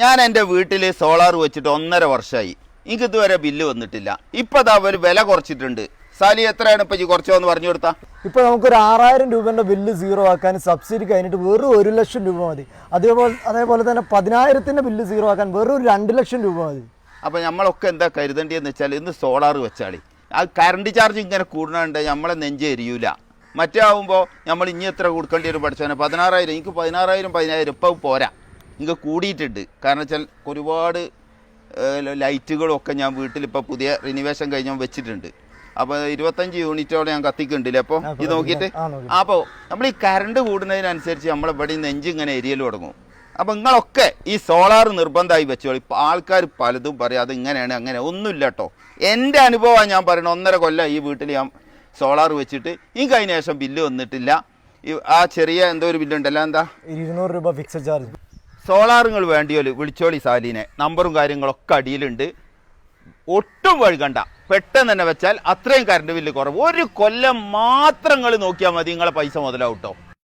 ഞാൻ എന്റെ വീട്ടിൽ സോളാർ വെച്ചിട്ട് ഒന്നര വർഷമായി എനിക്ക് ഇതുവരെ ബില്ല് വന്നിട്ടില്ല. ഇപ്പം അതാ അവർ വില കുറച്ചിട്ടുണ്ട്. സാലി എത്രയാണ് ഇപ്പം കുറച്ചോ എന്ന് പറഞ്ഞു കൊടുത്താ? ഇപ്പൊ നമുക്കൊരു ആറായിരം രൂപന്റെ ബില്ല് സീറോ ആക്കാൻ സബ്സിഡി കഴിഞ്ഞിട്ട് വെറും ഒരു ലക്ഷം രൂപ മതി. അതേപോലെ അതേപോലെ തന്നെ പതിനായിരത്തിന്റെ ബില്ല് സീറോ ആക്കാൻ വെറും രണ്ട് ലക്ഷം രൂപ മതി. അപ്പോൾ നമ്മളൊക്കെ എന്താ കരുതേണ്ടതെന്ന് വെച്ചാൽ ഇന്ന് സോളാർ വെച്ചാളി. ആ കറണ്ട് ചാർജ് ഇങ്ങനെ കൂടുന്നുണ്ട് നമ്മളെ നെഞ്ച് എരിയൂല. മറ്റേ ആവുമ്പോൾ നമ്മൾ ഇനി എത്ര കൊടുക്കേണ്ടി വരും പഠിച്ചാൽ പതിനാറായിരം എനിക്ക് പതിനാറായിരം പതിനായിരം ഇപ്പം പോരാ. എനിക്ക് കൂടിയിട്ടുണ്ട്. കാരണം വെച്ചാൽ ഒരുപാട് ലൈറ്റുകളൊക്കെ ഞാൻ വീട്ടിൽ ഇപ്പോൾ പുതിയ റിനിവേഷൻ കഴിഞ്ഞാൽ വെച്ചിട്ടുണ്ട്. അപ്പോൾ ഇരുപത്തഞ്ച് യൂണിറ്റോടെ ഞാൻ കത്തിക്കുന്നുണ്ടല്ലേ? അപ്പോൾ ഇത് നോക്കിയിട്ട്? അപ്പോൾ നമ്മൾ ഈ കറണ്ട് കൂടുന്നതിനനുസരിച്ച് നമ്മൾ ഇവിടെ നെഞ്ച് ഇങ്ങനെ എരിയൽ തുടങ്ങും. അപ്പോൾ നിങ്ങളൊക്കെ ഈ സോളാർ നിർബന്ധമായി വെച്ചോളൂ. ഇപ്പോൾ ആൾക്കാർ പലതും പറയും അത് ഇങ്ങനെയാണ് അങ്ങനെ. ഒന്നുമില്ല കേട്ടോ എന്റെ അനുഭവമാണ് ഞാൻ പറയുന്നത് ഒന്നര കൊല്ലം ഈ വീട്ടിൽ ഞാൻ സോളാർ വെച്ചിട്ട് ഈ കഴിഞ്ഞ ശേഷം ബില്ല് വന്നിട്ടില്ല. ഈ ആ ചെറിയ എന്തോ ഒരു ബില്ലുണ്ടല്ലോ എന്താ? ഇരുന്നൂറ് രൂപ ഫിക്സഡ് ചാർജ് സോളാറുകൾ വേണ്ടിയോൽ വിളിച്ചോളി സാലിനെ. നമ്പറും കാര്യങ്ങളൊക്കെ അടിയിലുണ്ട്. ഒട്ടും വഴുകണ്ട. പെട്ടെന്ന് തന്നെ വെച്ചാൽ അത്രയും കറണ്ട് ബില്ല് കുറവ്. ഒരു കൊല്ലം മാത്രം നോക്കിയാൽ മതി നിങ്ങളെ പൈസ മുതലാവും കേട്ടോ